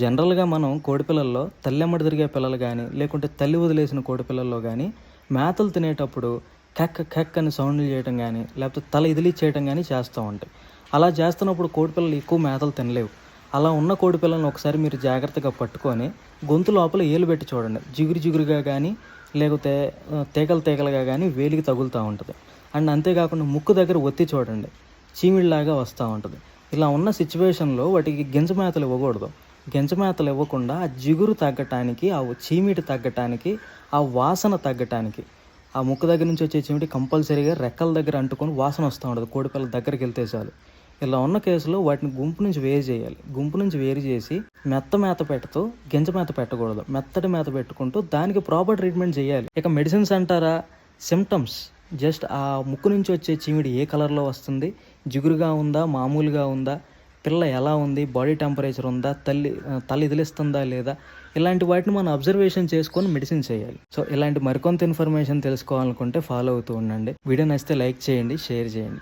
జనరల్గా మనం కోడిపిల్లల్లో తల్లెమ్మడి తిరిగే పిల్లలు కానీ లేకుంటే తల్లి వదిలేసిన కోడిపిల్లల్లో కానీ మేతలు తినేటప్పుడు కెక్ కెక్ అని సౌండ్లు చేయటం కానీ లేకపోతే తల ఇదిలి చేయటం కానీ చేస్తూ ఉంటాయి. అలా చేస్తున్నప్పుడు కోడిపిల్లలు ఎక్కువ మేతలు తినలేవు. అలా ఉన్న కోడిపిల్లలను ఒకసారి మీరు జాగ్రత్తగా పట్టుకొని గొంతు లోపల ఏలు పెట్టి చూడండి. జిగురు జిగురుగా కానీ లేకపోతే తీగలు తీగలుగా కానీ వేలికి తగులుతూ ఉంటుంది. అండ్ అంతేకాకుండా ముక్కు దగ్గర ఒత్తి చూడండి. చీమిడిలాగా వస్తూ ఉంటుంది. ఇలా ఉన్న సిచ్యువేషన్లో వాటికి గింజ మేతలు ఇవ్వకూడదు. గింజ మేతలు ఇవ్వకుండా ఆ జిగురు తగ్గటానికి ఆ చీమిడి తగ్గటానికి ఆ వాసన తగ్గటానికి. ఆ ముక్క దగ్గర నుంచి వచ్చే చీమిడి కంపల్సరీగా రెక్కల దగ్గర అంటుకొని వాసన వస్తూ ఉంటుంది. కోడిపిల్లల దగ్గరికి వెళ్తే చాలు. ఇలా ఉన్న కేసులో వాటిని గుంపు నుంచి వేరు చేయాలి. గుంపు నుంచి వేరు చేసి మెత్త మేత పెట్టుతూ గింజ మేత పెట్టకూడదు. మెత్తటి మేత పెట్టుకుంటూ దానికి ప్రాపర్ ట్రీట్మెంట్ చేయాలి. ఇక మెడిసిన్స్ అంటారా? సిమ్టమ్స్ జస్ట్ ఆ ముక్కు నుంచి వచ్చే చీమిడి ఏ కలర్లో వస్తుంది? జిగురుగా ఉందా? మామూలుగా ఉందా? పిల్ల ఎలా ఉంది బాడీ టెంపరేచర్ ఉందా తల్లి తల్లి ఇదిలిస్తుందా లేదా ఇలాంటి వాటిని మనం అబ్జర్వేషన్ చేసుకొని మెడిసిన్ చేయాలి. సో ఇలాంటి మరికొంత ఇన్ఫర్మేషన్ తెలుసుకోవాలనుకుంటే ఫాలో అవుతూ ఉండండి. వీడియో నచ్చితే లైక్ చేయండి షేర్ చేయండి.